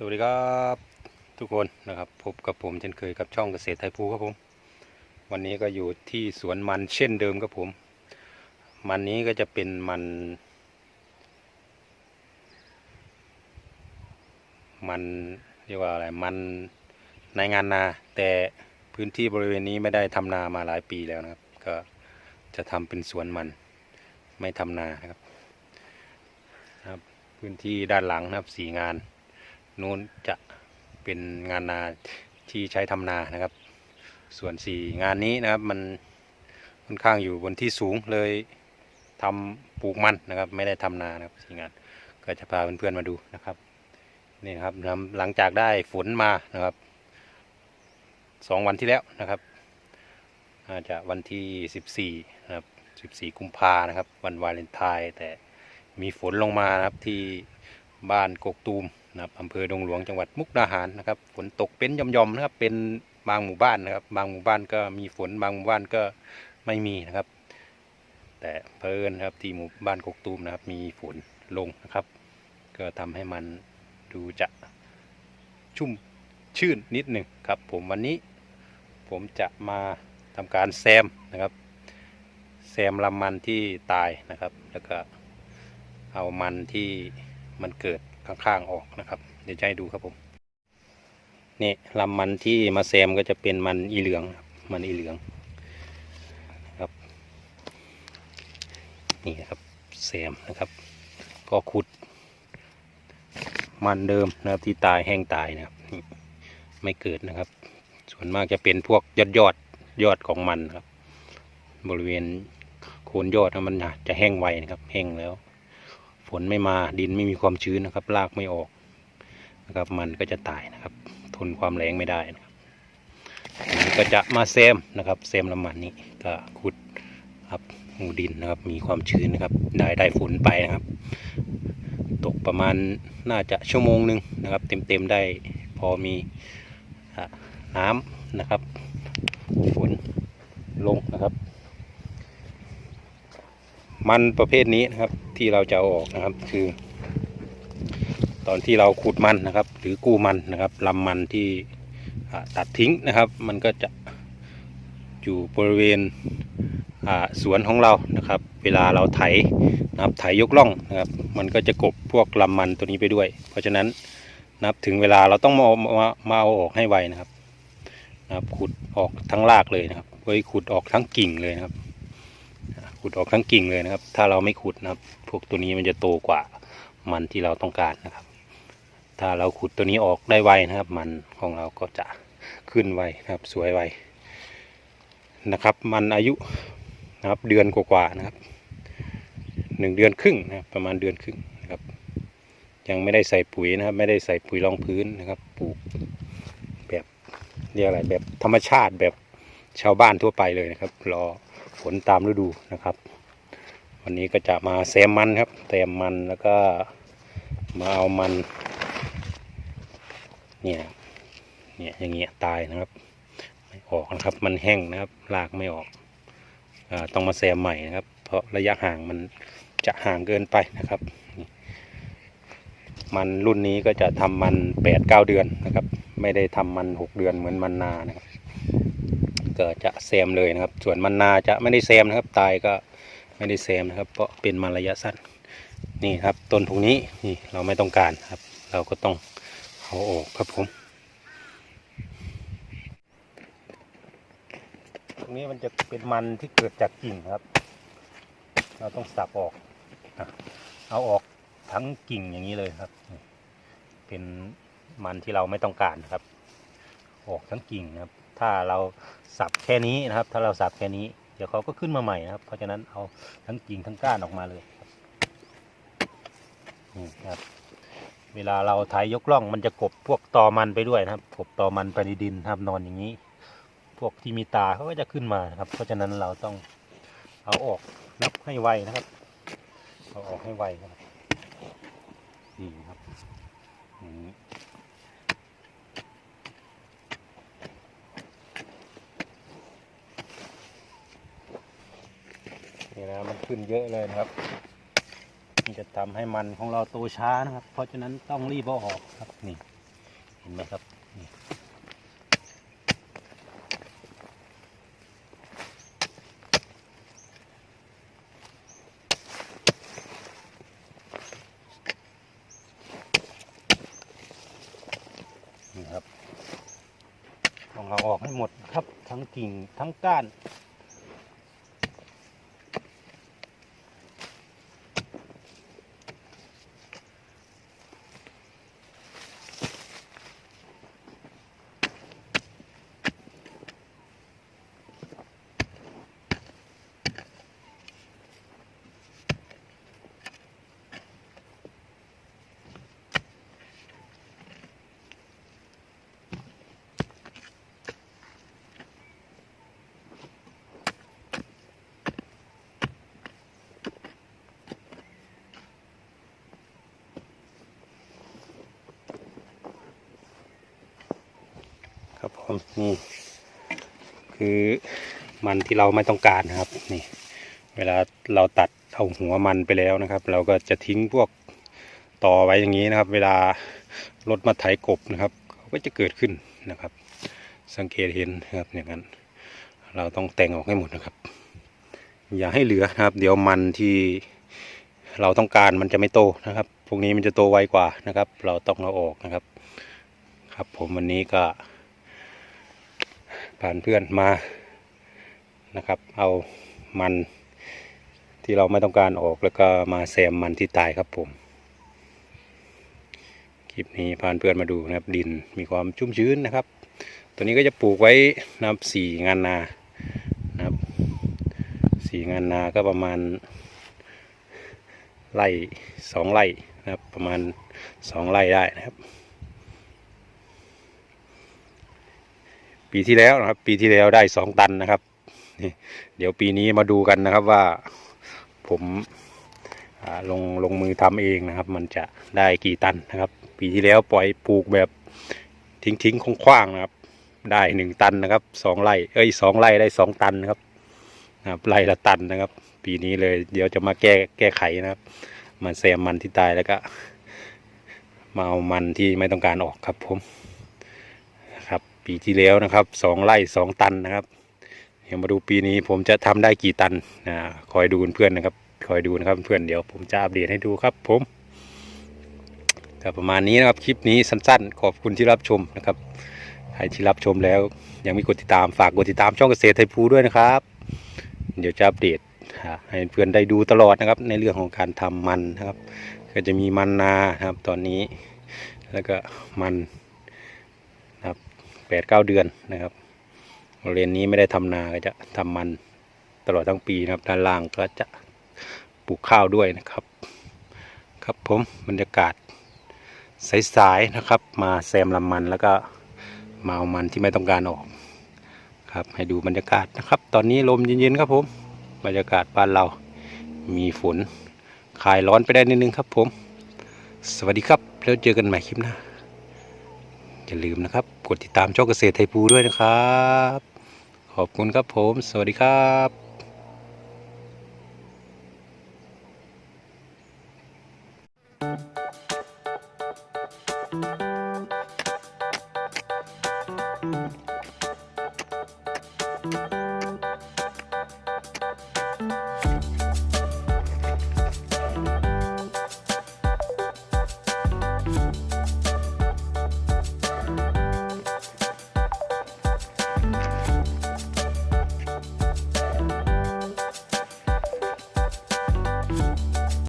สวัสดีครับทุกคนนะครับพบกับผมเช่นเคยกับช่องเกษตรไทยภูครับผม วันนี้ก็อยู่ที่สวนมันเช่นเดิมครับผม มันนี้ก็จะเป็นมัน มันเรียกว่าอะไรมันในงานนา แต่พื้นที่บริเวณนี้ไม่ได้ทำนามาหลายปีแล้วนะครับ ก็จะทำเป็นสวนมันไม่ทำนานะครับนะครับ พื้นที่ด้านหลังนะครับสีงาน น้นจะเป็นงานนาที่ใช้ทำนานะครับ ส่วนสี่งานนี้นะครับมันค่อนข้างอยู่บนที่สูงเลยทำปลูกมันนะครับ ไม่ได้ทำนานะครับสี่งานก็จะพาเพื่อนๆมาดูนะครับนี่นครับหลังจากได้ฝนมานะครับสองวันที่แล้วนะครับอาจจะวันที่สิบสี่นะครับสิบสี่กุมภานะครับ วันวาเลนไทน์แต่มีฝนลงมานะครับที่บ้านกกตูม นะครับอำเภอดงหลวงจังหวัดมุกดาหารนะครับ ฝนตกเป็นย่อมๆนะครับ เป็นบางหมู่บ้านนะครับ บางหมู่บ้านก็มีฝนบางหมู่บ้านก็ไม่มีนะครับ แต่เพลินนครับที่หมู่บ้านกกตูมนะครับ มีฝนลงนะครับ ก็ทำให้มันดูจะชุ่มชื่นนิดหนึ่งครับ ผมวันนี้ผมจะมาทำการแซมนะครับ แซมลำมันที่ตายนะครับ แล้วก็เอามันที่มันเกิด ข้างๆออกนะครับ เดี๋ยวจะให้ดูครับผมนี่ลำมันที่มาแซมก็จะเป็นมันอีเหลืองมันอีเหลืองครับนี่ครับแซมนะครับ ก็ขุด มันเดิมนะครับที่ตายแห้งตายนะครับไม่เกิดนะครับ ส่วนมากจะเป็นพวกยอดยอดยอดของมันครับ บริเวณโคนยอดนะมันจะแห้งไวนะครับ แห้งแล้ว ฝนไม่มาดินไม่มีความชื้นนะครับรากไม่ออกนะครับ มันก็จะตายนะครับ ทนความแรงไม่ได้นะครับนี่ก็จะมาแซมนะครับแซมลำมันนี้ก็ขุดครับหูดินนะครับ มีความชื้นนะครับ ได้ได้ฝนไปนะครับ ตกประมาณน่าจะชั่วโมงหนึ่งนะครับ เต็มๆได้พอมีน้ำนะครับ ฝนลงนะครับ มันประเภทนี้นะครับที่เราจะเอาออกนะครับคือ ตอนที่เราขุดมันนะครับ หรือกู้มันนะครับลำมันที่ตัดทิ้งนะครับ มันก็จะอยู่บริเวณสวนของเรานะครับ เวลาเราไถนะครับไถยกล่องนะครับ มันก็จะกบพวกลำมันตัวนี้ไปด้วย เพราะฉะนั้นนะครับถึงเวลาเราต้องมาเอามามาเอาออกให้ไวนะครับนะครับ ขุดออกทั้งรากเลยนะครับเฮ้ขุดออกทั้งกิ่งเลยนะครับ ขุดออกทั้งกิ่งเลยนะครับ ถ้าเราไม่ขุดนะครับ พวกตัวนี้มันจะโตกว่ามันที่เราต้องการนะครับ ถ้าเราขุดตัวนี้ออกได้ไวนะครับ มันของเราก็จะขึ้นไวนะครับ สวยไวนะครับ มันอายุนะครับเดือนกว่าๆนะครับหนึ่งเดือนครึ่งนะครับประมาณเดือนครึ่งนะครับ ยังไม่ได้ใส่ปุ๋ยนะครับ ไม่ได้ใส่ปุ๋ยรองพื้นนะครับปลูกแบบเรียกอะไรแบบธรรมชาติแบบชาวบ้านทั่วไปเลยนะครับรอ ฝนตามฤดูนะครับ วันนี้ก็จะมาแซมมันครับแซมมันแล้วก็มาเอามัน เนี่ยเนี่ยอย่างเงี้ยตายนะครับ ไม่ออกนะครับ มันแห้งนะครับรากไม่ออกอต้องมาแซมใหม่นะครับ เพราะระยะห่างมันจะห่างเกินไปนะครับ มันรุ่นนี้ก็จะทำมันแปดเก้าเดือนนะครับ ไม่ได้ทำมันหกเดือนเหมือนมันนานะครับ ก็จะแซมเลยนะครับ ส่วนมันนาจะไม่ได้แซมนะครับ ตายก็ไม่ได้แซมนะครับ เพราะเป็นมันระยะสั้นนี่ครับต้นพวกนี้นี่เราไม่ต้องการครับ เราก็ต้องเอาออกครับผมตรงนี้มันจะเป็นมันที่เกิดจากกิ่งครับ เราต้องสับออกเอาออกทั้งกิ่งอย่างนี้เลยครับ เป็นมันที่เราไม่ต้องการครับ ออกทั้งกิ่งนะครับ ถ้าเราสับแค่นี้นะครับ ถ้าเราสับแค่นี้ เดี๋ยวเขาก็ขึ้นมาใหม่นะครับ เพราะฉะนั้นเอาทั้งกิ่งทั้งก้านออกมาเลยครับนี่ครับ เวลาเราไถยกล่องมันจะกบพวกตอมันไปด้วยนะครับ กบตอมันไปในดินครับนอนอย่างนี้ พวกที่มีตาเขาก็จะขึ้นมานะครับ เพราะฉะนั้นเราต้องเอาออกนับให้ไวนะครับ เอาออกให้ไวนะครับนี่ครับอย่างนี้ นี่นะมันขึ้นเยอะเลยนะครับมันจะทำให้มันของเราโตช้านะครับ เพราะฉะนั้นต้องรีบเอาออกครับนี่เห็นไหมครับนี่นี่ครับ ต้องเอาออกให้หมดครับทั้งกิ่งทั้งก้าน นี่คือมันที่เราไม่ต้องการนะครับนี่เวลาเราตัดเอาหัวมันไปแล้วนะครับ เราก็จะทิ้งพวกต่อไว้อย่างนี้นะครับ เวลารถมาไถกบนะครับก็จะเกิดขึ้นนะครับ สังเกตเห็นนะครับอย่างนั้น เราต้องแต่งออกให้หมดนะครับ อย่าให้เหลือนะครับ เดี๋ยวมันที่เราต้องการมันจะไม่โตนะครับ พวกนี้มันจะโตไวกว่านะครับ เราต้องเอาออกนะครับ ครับผมวันนี้ก็ ผ่านเพื่อนมานะครับ เอามันที่เราไม่ต้องการออกแล้วก็มาแซมมันที่ตายครับผมคลิปนี้ผ่านเพื่อนมาดูนะครับ ดินมีความชุ่มชื้นนะครับ ตัวนี้ก็จะปลูกไว้นะครับสี่งานนานะครับสี่งานนาก็ประมาณไร่สองไร่นะครับประมาณสองไร่ได้นะครับ ปีที่แล้วนะครับ ปีที่แล้วได้สองตันนะครับนี่เดี๋ยวปีนี้มาดูกันนะครับว่าผมลงลงมือทำเองนะครับ มันจะได้กี่ตันนะครับ ปีที่แล้วปล่อยปลูกแบบทิ้งทิ้งๆคว้างนะครับ ได้หนึ่งตันนะครับสองไร่เอ้ยสองไร่ได้สองตันนะครับนะครับไร่ละตันนะครับ ปีนี้เลยเดี๋ยวจะมาแก้แก้ไขนะครับมาแซมมันที่ตายแล้วก็มาเอามันที่ไม่ต้องการออกครับผม ปีที่แล้วนะครับสองไร่สองตันนะครับเดี๋ยวมาดูปีนี้ผมจะทำได้กี่ตันนะคอยดูเพื่อนนะครับ คอยดูนะครับเพื่อนเดี๋ยวผมจะอัปเดตให้ดูครับผมก็ประมาณนี้นะครับคลิปนี้สั้นๆ ขอบคุณที่รับชมนะครับใครที่รับชมแล้วยังไม่กดติดตามฝากกดติดตามช่องเกษตรไทยภูด้วยนะครับ เดี๋ยวจะอัปเดตให้เพื่อนได้ดูตลอดนะครับ ในเรื่องของการทำมันนะครับ ก็จะมีมันนานะครับตอนนี้ แล้วก็มันครับ แปดเก้าเดือนนะครับบริเวณนี้ไม่ได้ทำนาก็จะทำมันตลอดทั้งปีนะครับด้านล่างก็จะปลูกข้าวด้วยนะครับ ครับผมบรรยากาศสายๆนะครับ มาแซมลำมันแล้วก็มาเอามันที่ไม่ต้องการออกครับให้ดูบรรยากาศนะครับ ตอนนี้ลมเย็นๆครับผมบรรยากาศบ้านเรามีฝนคลายร้อนไปได้นิดนึงครับผม สวัสดีครับ แล้วเจอกันใหม่คลิปหน้าอย่าลืมนะครับ กดติดตามช่องเกษตรไทยภูด้วยนะครับ ขอบคุณครับผม สวัสดีครับ